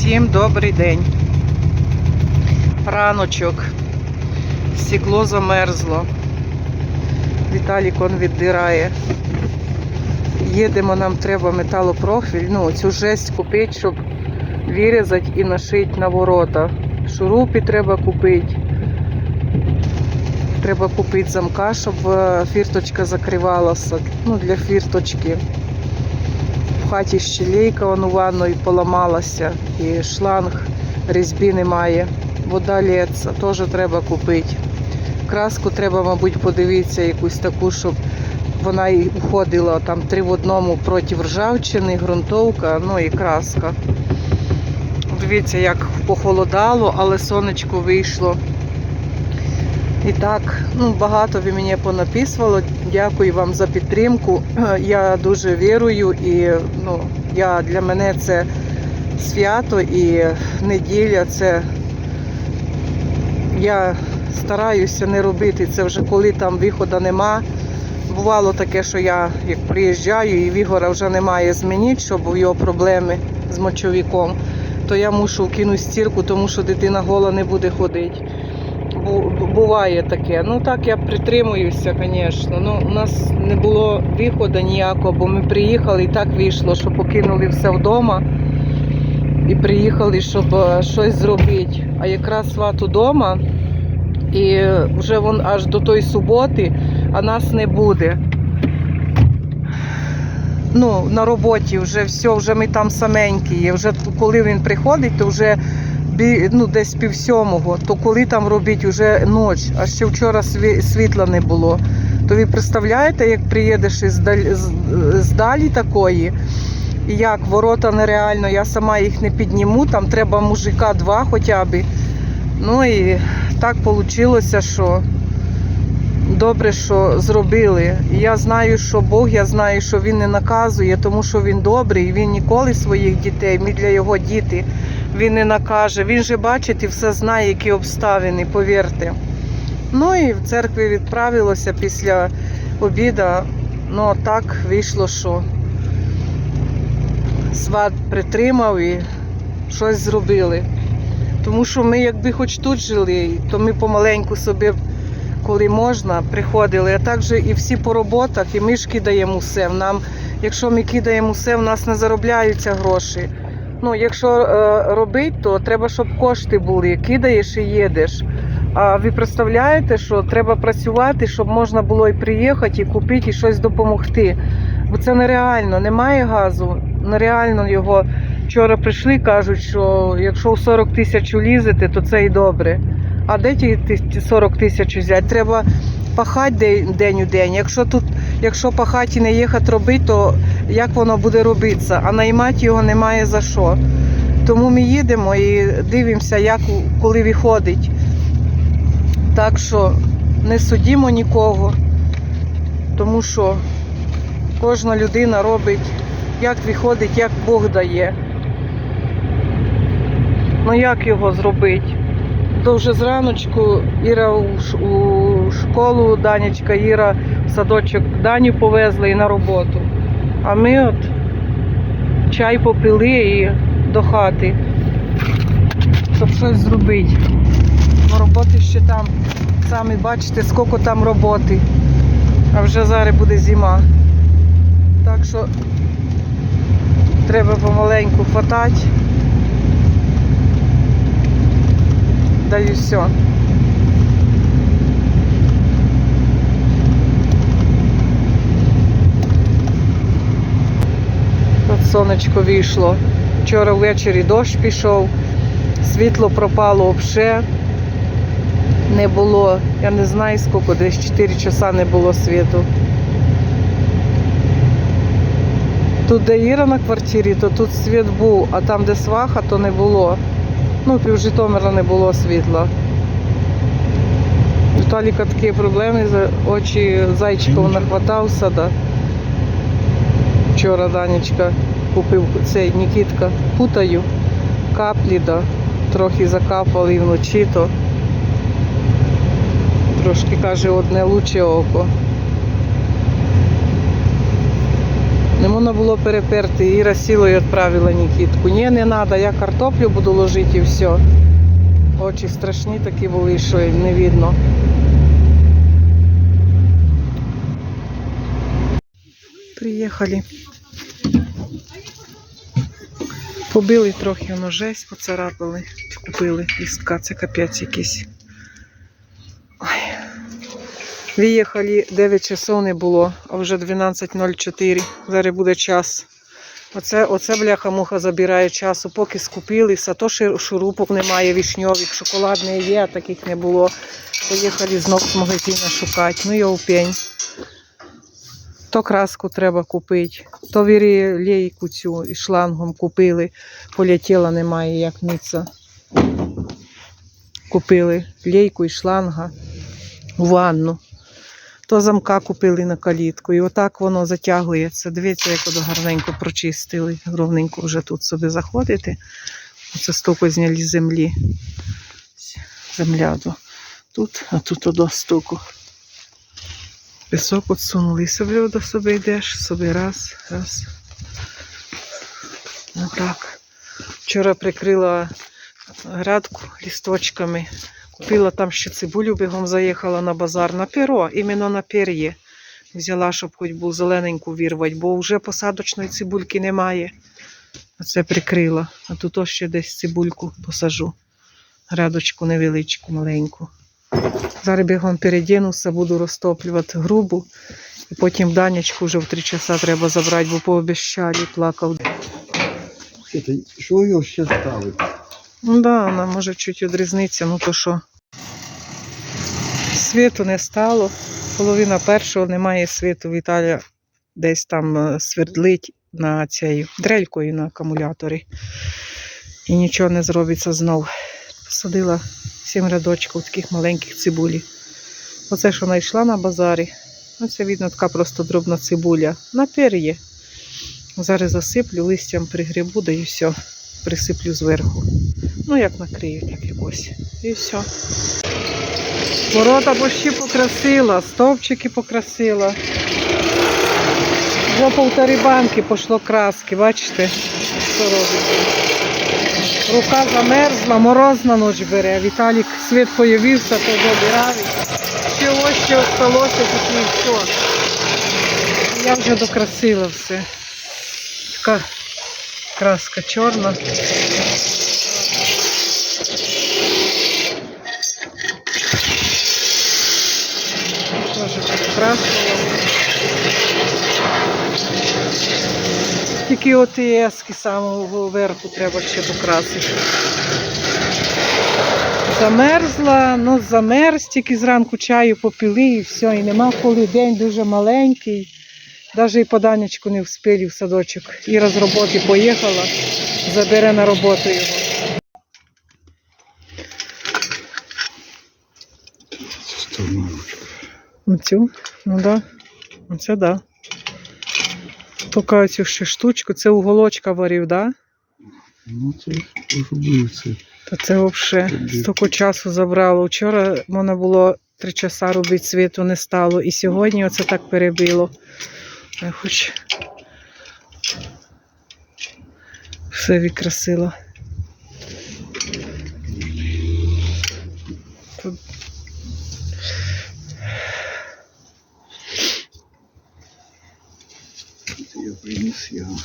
Всім добрий день. Раночок. Стекло замерзло. Віталік віддирає. Їдемо, нам треба металопрофіль. Ну, цю жесть купити, щоб вирізати і нашити на ворота. Шурупи треба купити. Треба купити замка, щоб е, фірточка закривалася. Ну, для фірточки. Хаті щелейка вон у ванної поламалася і шланг різьби немає. Вода лється, теж треба купити. Краску треба, мабуть, подивитися якусь таку, щоб вона і уходила там три в одному проти ржавчини, ґрунтовка, ну і краска. Дивіться, як похолодало, але сонечко вийшло. І так, ну багато ви мені понаписувало. Дякую вам за підтримку. Я дуже вірую і ну, я, для мене це свято і неділя це я стараюся не робити це вже коли там виходу нема. Бувало таке, що я як приїжджаю і Вігора вже немає змінити, щоб у його проблеми з мочовиком, то я мушу кинути стірку, тому що дитина гола не буде ходити. Бу- Буває таке. Ну так я притримуюся, звісно. Ну, у нас не було виходу ніякого, бо ми приїхали і так вийшло, що покинули все вдома і приїхали, щоб е, щось зробити. А якраз сват удома, і вже вон аж до тої суботи, а нас не буде. Ну, на роботі вже все, вже ми там саменькі. Вже коли він приходить, то вже ну, десь пів сьомого, то коли там робить вже ніч, а ще вчора світла не було. То ви представляєте, як приїдеш із далі, з- далі такої, і як ворота нереально, я сама їх не підніму, там треба мужика два хоча б. Ну і так вийшло, що добре, що зробили. Я знаю, що Бог, я знаю, що Він не наказує, тому що Він добрий, Він ніколи своїх дітей, ми для його діти, Він не накаже. Він же бачить і все знає, які обставини, повірте. Ну і в церкві відправилося після обіда. Ну так вийшло, що сват притримав і щось зробили. Тому що ми, якби хоч тут жили, то ми помаленьку собі, коли можна, приходили. А також і всі по роботах, і ми ж кидаємо все. Нам, якщо ми кидаємо все, в нас не заробляються гроші. Ну, якщо е, робити, то треба, щоб кошти були. Кидаєш і їдеш. А ви представляєте, що треба працювати, щоб можна було і приїхати, і купити, і щось допомогти. Бо це нереально, немає газу, нереально його. Вчора прийшли, кажуть, що якщо у 40 тисяч улізете, то це і добре. А де ті 40 тисяч взяти? Треба пахати день, у день. Якщо тут, якщо пахати і не їхати робити, то як воно буде робитися? А наймати його немає за що. Тому ми їдемо і дивимося, як коли виходить. Так що не судімо нікого, тому що кожна людина робить, як виходить, як Бог дає. Ну як його зробити? То вже зраночку Іра у, школу, Данечка, Іра в садочок Даню повезли і на роботу. А ми от чай попили і до хати, щоб щось зробити. Бо роботи ще там, самі бачите, скільки там роботи. А вже зараз буде зима. Так що треба помаленьку хватати. Да і все. От сонечко вийшло. Вчора ввечері дощ пішов, світло пропало взагалі. Не було, я не знаю скільки, десь 4 часа не було світу. Тут, де Іра на квартирі, то тут світ був, а там, де сваха, то не було. Ну, пів Житомира не було світла. У Віталіка такі проблеми, очі зайчиків нахватався. Да. Вчора Данечка купив цей Нікітка, путаю, каплі, да. трохи закапали вночі, то трошки каже одне лучше око. Не можна було переперти. Іра і відправила Нікітку. Ні, не треба, я картоплю буду ложити і все. Очі страшні такі були, що не видно. Приїхали. Побили трохи воно жесть, поцарапали, купили лістка, це капець якийсь. Ой. Виїхали 9 часов не було, а вже 12.04. Зараз буде час. Оце, оце бляха-муха забирає часу, поки скупилися, то шурупок немає, вішньових, шоколад не є, а таких не було. Поїхали знов з магазину шукати. Ну його пень. То краску треба купити, то вірі цю і шлангом купили. Полетіла немає, як міца. Купили лейку і шланга у ванну. То замка купили на калітку. І отак воно затягується. Дивіться, як воно гарненько прочистили. Ровненько вже тут собі заходити. Оце стуку зняли землі. Земля до тут, а тут до стуку. Пісок отсунули. Собі до собі йдеш, собі раз, раз. Отак. Вчора прикрила градку лісточками. Купила там ще цибулю, бігом заїхала на базар на перо, іменно на пер'є. Взяла, щоб хоч був зелененьку вірвати, бо вже посадочної цибульки немає. Оце прикрила. А тут ось ще десь цибульку посажу. Грядочку невеличку, маленьку. Зараз бігом передінуся, буду розтоплювати грубу. І потім Данечку вже в три часа треба забрати, бо пообіщали, плакав. Що його ще ставити? Ну да, вона може чуть відрізниться, ну то що. Світу не стало. Половина першого немає світу. Віталя десь там е, свердлить на цією дрелькою на акумуляторі. І нічого не зробиться знов. Посадила сім рядочків таких маленьких цибулі. Оце, що знайшла на базарі. Ну, це видно така просто дробна цибуля. На пер'є. Зараз засиплю, листям пригрібу, да і все. Присиплю зверху. Ну, як накрию, так якось. І все. Ворота почти покрасила, стовпчики покрасила. Вже полтори банки пошло краски, бачите, що робиться. Рука замерзла, мороз на ніч бере. Віталік світ появився, то забирав. Ще ще осталося, тільки і все. Я вже докрасила все. Така краска чорна. Теж підкрасила. Тільки от і ески самого верху треба ще покрасити. Замерзла, ну замерз, тільки зранку чаю попили і все, і нема коли день дуже маленький. Навіть і поданечку не встигли в садочок. Іра з роботи поїхала, забере на роботу його. Оцю? Ну да. Оце да. Поки цю ще штучку, це уголочка варив, да? Ну це це. Та це взагалі стільки часу забрало. Вчора можна було три часа робити світу не стало. І сьогодні оце так перебило. Я хоч все відкрасила. Тут Я приніс його.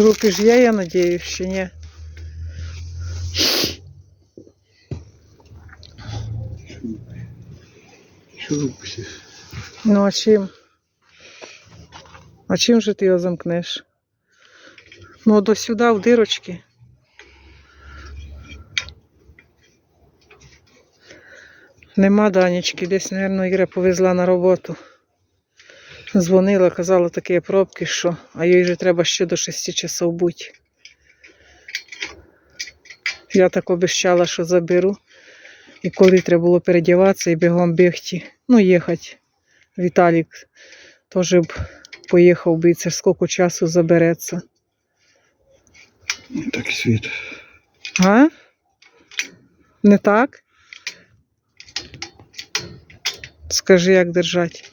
шурупи ж є, я надіюсь, чи ні. Шурупи. Ну а чим? А чим же ти його замкнеш? Ну, до сюди, в дирочки. Нема Данечки, десь, мабуть, Іра повезла на роботу. Дзвонила, казала такі пробки, що, а їй же треба ще до 6 часов бути. Я так обіщала, що заберу. І коли треба було передіватися і бігом бігти, ну, їхати. Віталік теж б поїхав би, це ж скільки часу забереться. Так світ. А? Не так? Скажи, як держать.